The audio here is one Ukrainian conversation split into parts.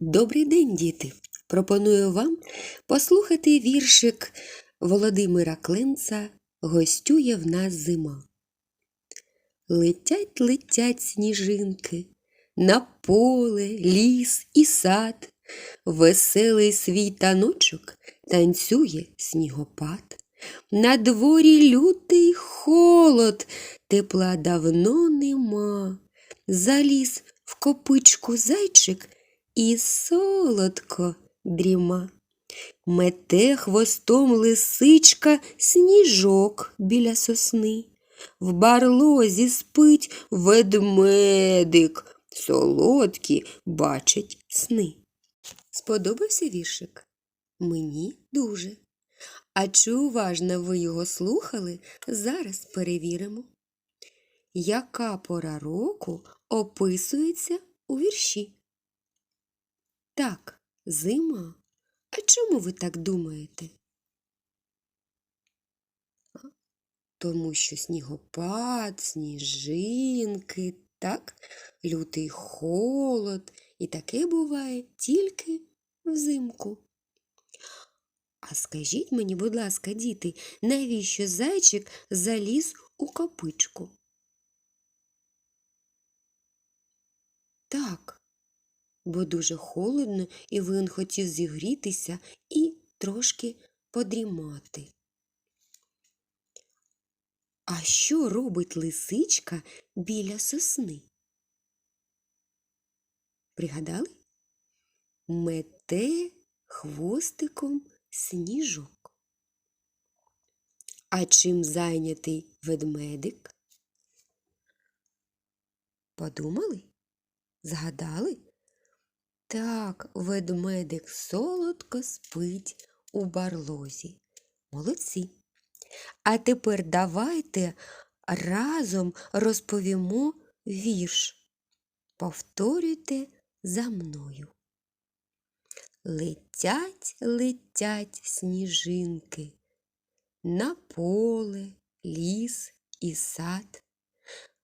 Добрий день, діти! Пропоную вам послухати віршик Володимира Кленца Гостює в нас зима. Летять, летять сніжинки на поле, ліс і сад. Веселий свій таночок танцює снігопад. На дворі лютий холод, тепла давно нема. Заліз в копичку зайчик і солодко дріма. Мете хвостом лисичка сніжок біля сосни. В барлозі спить ведмедик, солодкі бачить сни. Сподобався віршик? Мені дуже. А чи уважно ви його слухали, зараз перевіримо. Яка пора року описується у вірші? Так, зима. А чому ви так думаєте? Тому що снігопад, сніжинки, так, лютий холод, і таке буває тільки взимку. А скажіть мені, будь ласка, діти, навіщо зайчик заліз у копичку? Так, бо дуже холодно, і він хотів зігрітися і трошки подрімати. А що робить лисичка біля сосни? Пригадали? Мете хвостиком сніжок. А чим зайнятий ведмедик? Подумали? Згадали? Так, ведмедик солодко спить у барлозі. Молодці. А тепер давайте разом розповімо вірш. Повторюйте за мною. Летять, летять сніжинки на поле, ліс і сад.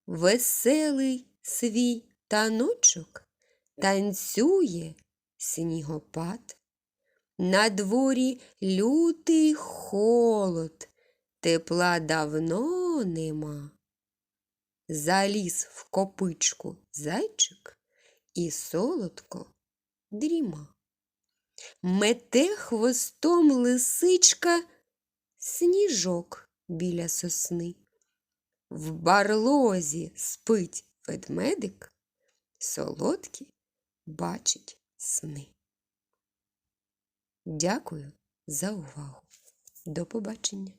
Веселий свій таночок танцює снігопад. На дворі лютий холод, тепла давно нема. Заліз в копичку зайчик і солодко дріма. Мете хвостом лисичка сніжок біля сосни. В барлозі спить ведмедик, солодкі бачить сни. Дякую за увагу. До побачення!